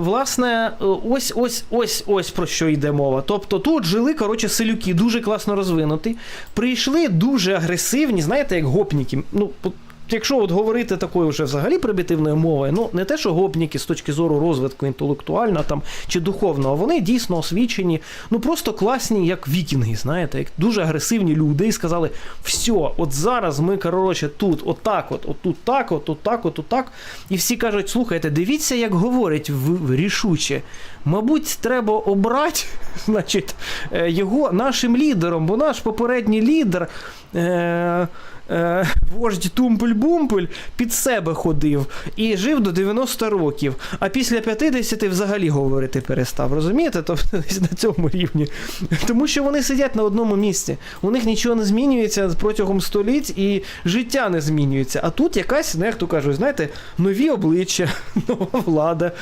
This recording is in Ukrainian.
Власне, е, ось ось ось ось про що йде мова. Тобто тут жили, коротше, селюки, дуже класно розвинуті. Прийшли дуже агресивні, знаєте, як гопніки. Ну, якщо от говорити такою вже взагалі примітивною мовою, ну не те, що гопніки з точки зору розвитку інтелектуального там чи духовного, вони дійсно освічені, ну просто класні, як вікінги, знаєте, як дуже агресивні люди, і сказали: все, от зараз ми, коротше, тут, отак, от, от тут так, от, тут так, от так. І всі кажуть: слухайте, дивіться, як говорять рішуче. Мабуть, треба обрати значить, е, його нашим лідером, бо наш попередній лідер. Е- Е, вождь Тумпель-Бумпель під себе ходив і жив до 90 років, а після 50 взагалі говорити перестав. Розумієте? Тобто на цьому рівні. Тому що вони сидять на одному місці. У них нічого не змінюється протягом століть і життя не змінюється. А тут якась, ну як то кажуть, знаєте, нові обличчя, нова влада.